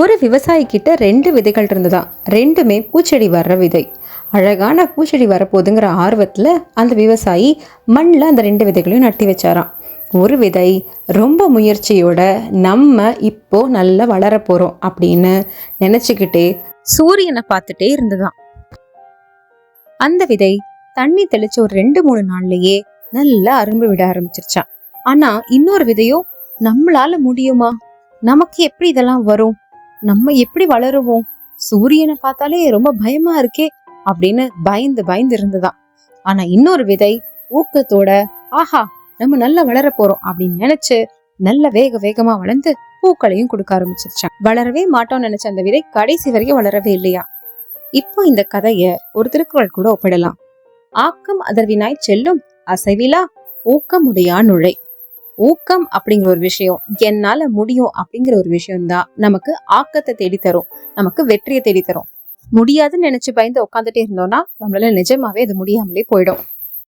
ஒரு விவசாயி கிட்ட ரெண்டு விதைகள் இருந்ததாம் ரெண்டுமே பூச்செடி வர்ற விதை. அழகான பூச்செடி வரப்போகுதுங்கிற ஆர்வத்தில் அந்த விவசாயி மண்ணில் அந்த ரெண்டு விதைகளையும் நட்டி வச்சாராம். ஒரு விதை ரொம்ப முயற்சியோட நம்ம இப்போ நல்லா வளர அப்படின்னு நினச்சிக்கிட்டே சூரியனை பார்த்துட்டே இருந்ததாம். அந்த விதை தண்ணி தெளிச்ச ஒரு ரெண்டு மூணு நாள்லயே நல்லா அரும்பு விட ஆரம்பிச்சிருச்சான் ஆனா இன்னொரு விதையோ நம்மளால முடியுமா? நமக்கு எப்படி இதெல்லாம் வரும்? நம்ம எப்படி வளருவோம்? சூரியனை பார்த்தாலே ரொம்ப பயமா இருக்கே அப்படின்னு பயந்து பயந்து இருந்ததாம் ஆனா இன்னொரு விதை ஊக்கத்தோட ஆஹா நம்ம நல்லா வளர போறோம் அப்படின்னு நினைச்சு நல்ல வேக வேகமா வளர்ந்து பூக்களையும் கொடுக்க ஆரம்பிச்சிருச்சான். வளரவே மாட்டோம்னு நினைச்ச அந்த விதை கடைசி வரைக்கும் வளரவே இல்லையா? இப்போ இந்த கதைய ஒரு திருக்குறள் கூட ஒப்பிடலாம். ஆக்கம் அதர்வினாய் செல்லும் அசைவிலா ஊக்கமுடையா நுழை ஊக்கம் அப்படிங்கிற ஒரு விஷயம் என்னால முடியும் அப்படிங்கிற ஒரு விஷயம் தான் நமக்கு ஆக்கத்தை தேடி தரும் நமக்கு வெற்றியை தேடி தரும் முடியாதுன்னு நினைச்சு பயந்து உட்காந்துட்டே இருந்தோம்னா நம்மளால நிஜமாவே அது முடியாமலே போயிடும்.